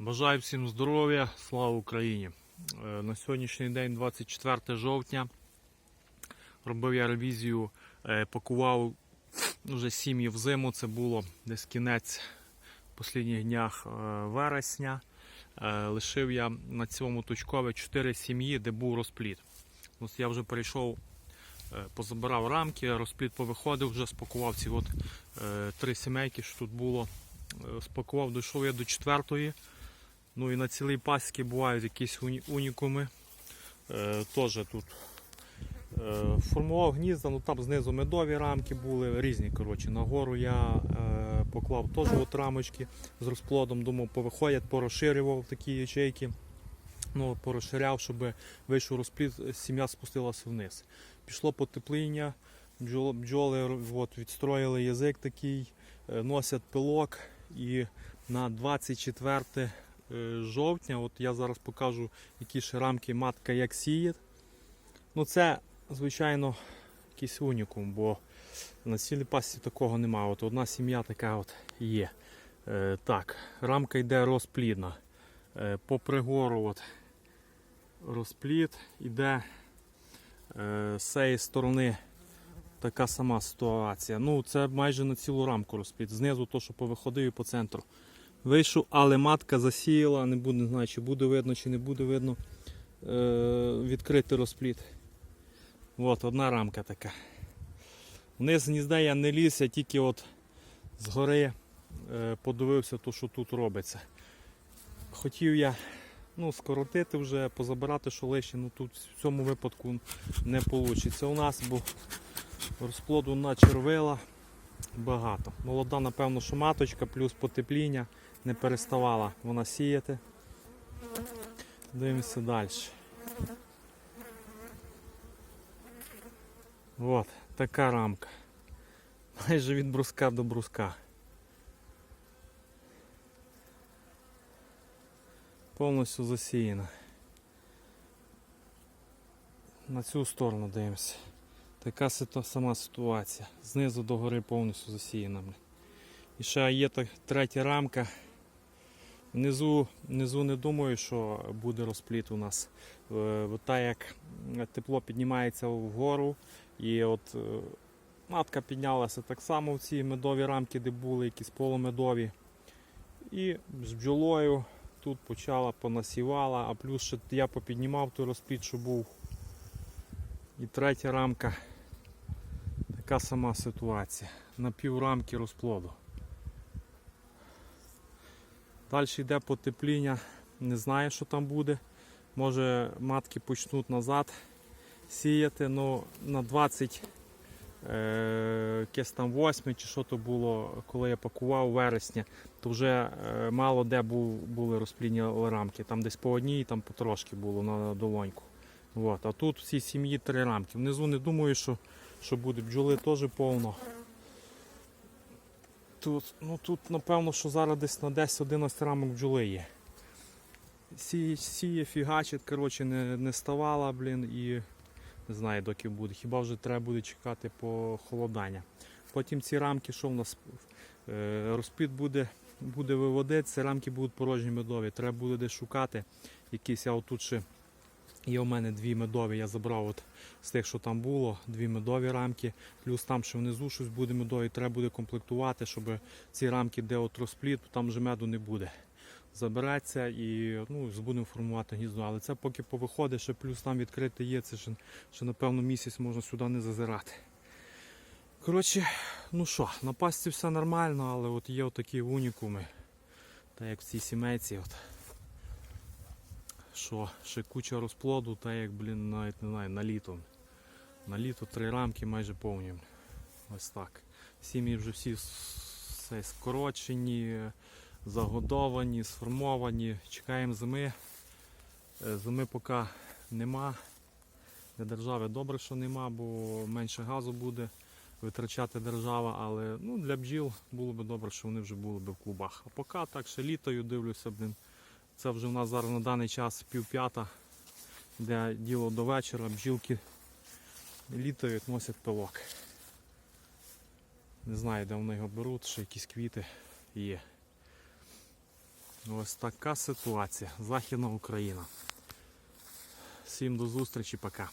Бажаю всім здоров'я, слава Україні. Е, На сьогоднішній день, 24 жовтня, робив я ревізію, е, пакував вже сім'ї в зиму. Це було десь кінець останніх днях е, вересня. Лишив я на цьому точкові 4 сім'ї, де був розпліт. Ось я вже перейшов, е, позабирав рамки, розпліт повиходив, вже спакував ці от три сімейки, що тут було. Спакував, дійшов я до четвертої. Ну і на цілій пасіці бувають якісь уні- унікуми. Е, Теж тут е, формував гнізда, ну там знизу медові рамки були, різні. коротше. Нагору я е, поклав теж от рамочки з розплодом, думав, повиходять, порозширював такі ячейки. Ну, порозширяв, щоб вийшов розплід, сім'я спустилася вниз. Пішло потепління, бджоли, от, відстроїли язик такий, е, носять пилок і на 24 е, жовтня, от я зараз покажу, які ще рамки матка як сіє. Ну це, звичайно, якийсь унікум, бо на цілій пасі такого немає. От одна сім'я така от є. Е, так, рамка йде розплідна. Е, по пригору от, розплід іде е, з цієї сторони така сама ситуація. Ну, це майже на цілу рамку розплід. Знизу то, що повиходив і по центру. Вийшов, але матка засіяла, не буде, не знаю, чи буде видно, чи не буде видно. Е, відкритий розплід. От, одна рамка така. Вниз гнізда я не ліз, я тільки от згори е, подивився, то, що тут робиться. Хотів я ну, скоротити вже, позабирати, що лише, ну тут в цьому випадку не вийде у нас, бо розплоду на червила багато. Молода, напевно, що маточка, плюс потепління не переставала вона сіяти. Дивимося далі. От, така рамка. Майже від бруска до бруска. Повністю засіяна. На цю сторону дивимося. Така сама ситуація. Знизу до гори повністю засіяна. І ще є третя рамка. Внизу, внизу не думаю, що буде розпліт у нас. Е, от так як тепло піднімається вгору, і от е, матка піднялася так само в ці медові рамки, де були якісь полумедові. І з бджолою тут почала понасівала, а плюс ще я попіднімав той розпліт, що був. І третя рамка. Така сама ситуація. На піврамки розплоду. Далі йде потепління. Не знаю, що там буде. Може матки почнуть назад сіяти, але на 20 е, якесь там 8 чи що то було, коли я пакував вересня, то вже е, мало де були розплідні рамки. Там десь по одній, там потрошки було на долоньку. От. А тут всі сім'ї три рамки. Внизу не думаю, що, що буде. Бджоли теж повно. Тут, ну, тут, напевно, що зараз десь на 10-11 рамок бджоли є. Сіє, сіє фігачить, коротше, не, не ставала, блін, і не знаю, доки буде. Хіба вже треба буде чекати по холодання. Потім ці рамки, що в нас е, розпід буде, буде виводитися, рамки будуть порожні медові. Треба буде десь шукати якісь, а отут ще Є у мене дві медові, я забрав от з тих, що там було, дві медові рамки, плюс там ще внизу щось буде медові, треба буде комплектувати, щоб ці рамки, де от розпліт, там вже меду не буде. Забереться і ну, будемо формувати гніздо. Але це поки повиходить, ще плюс там відкрите є, це ще, ще напевно місяць можна сюди не зазирати. Коротше, ну що, на пасті все нормально, але от є отакі унікуми, так як в цій сімейці. От що ще куча розплоду, та як, блін, навіть не знаю, на літо. На літо три рамки майже повні. Ось так. Сім'ї вже всі все скорочені, загодовані, сформовані. Чекаємо зими. Е, Зими поки нема. Для держави добре, що нема, бо менше газу буде витрачати держава, але ну, для бджіл було б добре, що вони вже були б в клубах. А поки так ще літою дивлюся, блін. Це вже в нас зараз на даний час півп'ята, де діло до вечора, бджілки літають, носять пилок. Не знаю, де вони його беруть, ще якісь квіти є. Ось така ситуація. Західна Україна. Всім до зустрічі, пока.